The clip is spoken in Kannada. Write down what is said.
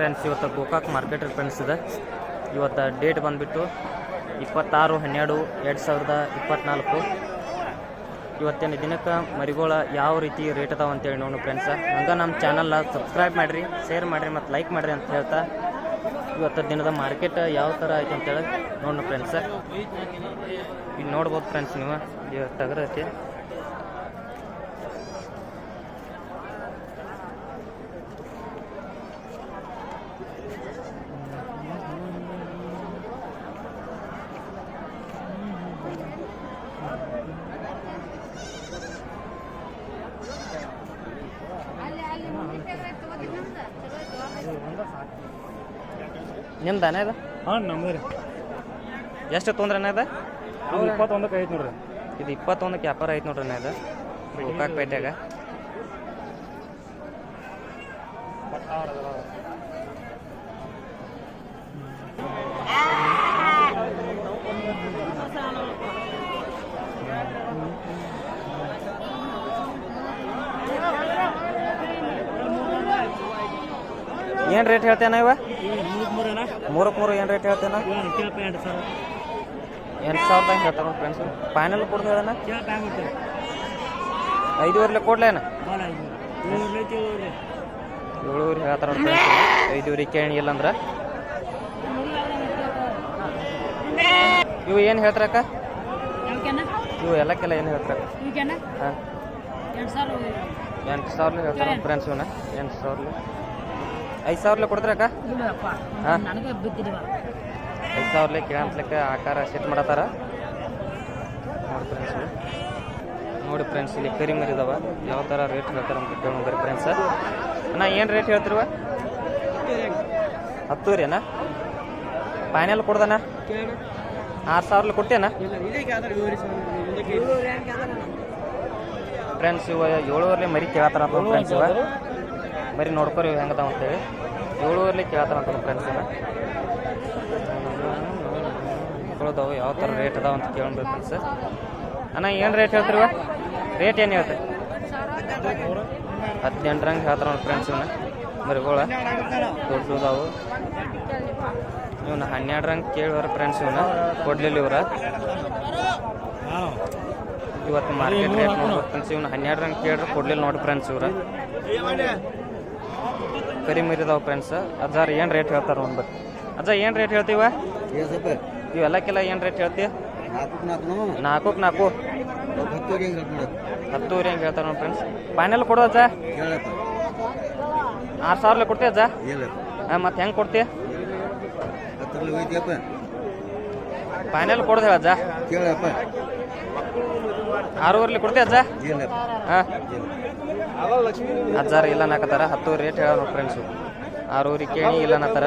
ಫ್ರೆಂಡ್ಸ್ ಇವತ್ತು ಗೋಕಾಕ್ ಮಾರ್ಕೆಟ್ ಫ್ರೆಂಡ್ಸ್ ಇದೆ. ಇವತ್ತು ಡೇಟ್ ಬಂದುಬಿಟ್ಟು ಇಪ್ಪತ್ತಾರು, ಹನ್ನೆರಡು, ಎರಡು ಸಾವಿರದ ಇಪ್ಪತ್ತ್ನಾಲ್ಕು ಇವತ್ತಿನ ದಿನಕ್ಕೆ ಮರಿಗೋಳ ಯಾವ ರೀತಿ ರೇಟ್ ಅದಾವ ಅಂತೇಳಿ ನೋಡು ಫ್ರೆಂಡ್ಸ ಹಂಗೆ ನಮ್ಮ ಚಾನಲ್ನ ಸಬ್ಸ್ಕ್ರೈಬ್ ಮಾಡಿರಿ ಶೇರ್ ಮಾಡಿರಿ ಮತ್ತು ಲೈಕ್ ಮಾಡಿರಿ ಅಂತ ಹೇಳ್ತಾ ಇವತ್ತು ದಿನದ ಮಾರ್ಕೆಟ್ ಯಾವ ಥರ ಐತೆ ಅಂತೇಳಿ ನೋಡೋಣ ಫ್ರೆಂಡ್ಸ ಈಗ ನೋಡ್ಬೋದು ಫ್ರೆಂಡ್ಸ್ ನೀವು. ಇವತ್ತು ತಗರೈತಿ ನಿಮ್ದು ಅನ್ನ ಇದು? ಹಾಂ ನಮ್ದು ರೀ. ಎಷ್ಟು ತೊಂದ್ರೆ ಅನ್ನ ಇದು? ಇದು ಇಪ್ಪತ್ತೊಂದಕ್ಕೆ ಐತೆ ನೋಡ್ರಿ. ಇದು ಇಪ್ಪತ್ತೊಂದಕ್ಕೆ ವ್ಯಾಪಾರ ಐತೆ ನೋಡ್ರಿ ಅನ್ನ ಇದು? ಗೋಕಾಕ್ ಏನು ರೇಟ್ ಹೇಳ್ತೇನ ಇವ? ಮೂರಕ್ ಮೂರಕ್ಕೆ ಮೂರು ಏನು ರೇಟ್ ಹೇಳ್ತೇನ? ಎಂಟು ಸಾವಿರ. ಎಂಟು ಸಾವಿರದಾಗ ಹೇಳ್ತಾರ ಫ್ರೆಂಡ್ಸ್ ಫೈನಲ್ ಕೊಡ್ದು ಹೇಳಣ ಹೆಂಗೆ ಐದುವರೆಲೆ ಕೊಡ್ಲೇನ ಹೇಳ್ತಾರೆ ಏಳುವರೆ ಹೇಳ್ತಾರ ಫ್ರೆಂಡ್ಸ್ ಐದುವರೆ ಕೇಳಿಲ್ಲ ಇಲ್ಲಂದ್ರ ಇವು ಏನು ಹೇಳ್ತಾರಕ್ಕ ಇವು ಎಲ್ಲಕ್ಕೆಲ್ಲ ಏನು ಹೇಳ್ತಾರ ಹಾಂ. ಎಂಟು ಸಾವಿರ ಹೇಳ್ತಾರ ಫ್ರೆಂಡ್ಸ್ ಇವನ. ಎಂಟು ಸಾವಿರ ಐದು ಸಾವಿರಲೆ ಕೊಡ್ತಾರಕ್ಕ ಹಾಂ? ನನಗೆ ಬಿದ್ದಿರುವ ಐದು ಸಾವಿರಲೆ ಕೇಳಂತ್ಲಕ್ಕ ಆಕಾರ ಸೆಟ್ ಮಾಡತ್ತಾರ? ನೋಡಿ ಫ್ರೆಂಡ್ಸ್ ನೋಡಿ ಫ್ರೆಂಡ್ಸ್ ಇಲ್ಲಿ ಕರಿ ಮರಿದಾವ ಯಾವ ಥರ ರೇಟ್ ಹೇಳ್ತಾರ ಅಂತ ಕೇಳೋಣ ಫ್ರೆಂಡ್ಸ್ ಅಣ್ಣ ಏನು ರೇಟ್ ಹೇಳ್ತಿರುವ? ಹತ್ತೂರಿ ಅಣ್ಣ ಫೈನಲ್ ಕೊಡ್ದಣ್ಣ? ಆರು ಸಾವಿರ ಕೊಟ್ಟೇನ? ಫ್ರೆಂಡ್ಸ್ ಇವ ಏಳುವರೆಲೆ ಮರಿ ಕೇಳತ್ತಾರ ಫ್ರೆಂಡ್ಸ್ ಇವ. ಮರಿ ನೋಡ್ಕೊರಿ ಹೆಂಗದ ಅಂತೇಳಿ. ಏಳುವರೆಲೆ ಅಂತ ಫ್ರೆಂಡ್ಸ್ ಮಕ್ಕಳದಾವು ಯಾವ ಥರ ರೇಟ್ ಅದಾವ ಅಂತ ಕೇಳ್ಬೇಕು ಸರ್ ಅಣ್ಣ, ಏನು ರೇಟ್ ಹೇಳ್ತಿರುವ ರೇಟ್ ಏನು ಹೇಳ್ತೀರಿ ಹದಿನೆಂಟರಂಗೆ ಹೇಳ್ತಾರ ನೋಡಿ ಫ್ರೆಂಡ್ಸ್ ಇವನ್ನ ಮರಿಗೋಳ ದೊಡ್ಡದಾವು. ಇವನ್ನ ಹನ್ನೆರಡರಂಗೆ ಕೇಳುವ ಫ್ರೆಂಡ್ಸ್ ಇವನ್ನ ಕೊಡ್ಲಿಲ್ಲ ಇವ್ರ. ಇವತ್ತು ಮಾರ್ಕೆಟ್ ರೇಟ್ ನೋಡ್ಬೇಕು ಫ್ರೆಂಡ್ಸ್ ಇವನ್ನ ಹನ್ನೆರಡರಂಗೆ ಕೇಳಿದ್ರೆ ಕೊಡ್ಲಿಲ್ಲ ನೋಡಿ ಫ್ರೆಂಡ್ಸ್ ಇವ್ರ. ಕರಿ ಮೀರಿದಾವ ಫ್ರೆಂಡ್ಸ್ ಅಜ್ಜಾರ್ ಏನು ರೇಟ್ ಹೇಳ್ತಾರ ಒಂದು ಅಜ್ಜ ಏನು ರೇಟ್ ಹೇಳ್ತೀವ? ಇವೆಲ್ಲಕ್ಕೆಲ್ಲ ಏನು ರೇಟ್ ಹೇಳ್ತಿ? ನಾಲ್ಕು ನಾಲ್ಕು. ಹತ್ತೂರಿ ಹೆಂಗೆ ಹೇಳ್ತಾರ ನೋಡಿ ಫ್ರೆಂಡ್ಸ್ ಫೈನಲ್ ಕೊಡು ಅಜ್ಜ. ಆರು ಸಾವಿರ ಕೊಡ್ತೀಯ ಅಜ್ಜ? ಹಾಂ ಮತ್ತೆ ಹೆಂಗೆ ಕೊಡ್ತೀಯ ಫೈನಲ್ ಕೊಡೋದು ಹೇಳ ಅಜ್ಜ. ಆರೂವರೆಲಿ ಕೊಡ್ತೀಯ ಅಜ್ಜ? ಇಲ್ಲಪ್ಪ ಹಾಂ ಸಾವಿರ ಇಲ್ಲ ನಾಕತ್ತಾರ ಹತ್ತು ರೇಟ್ ಹೇಳ ನೋಡಿ ಫ್ರೆಂಡ್ಸು ಆರೂರಿಗೆ ಕೇಳಿ ಇಲ್ಲ ಅನ್ನತ್ತಾರ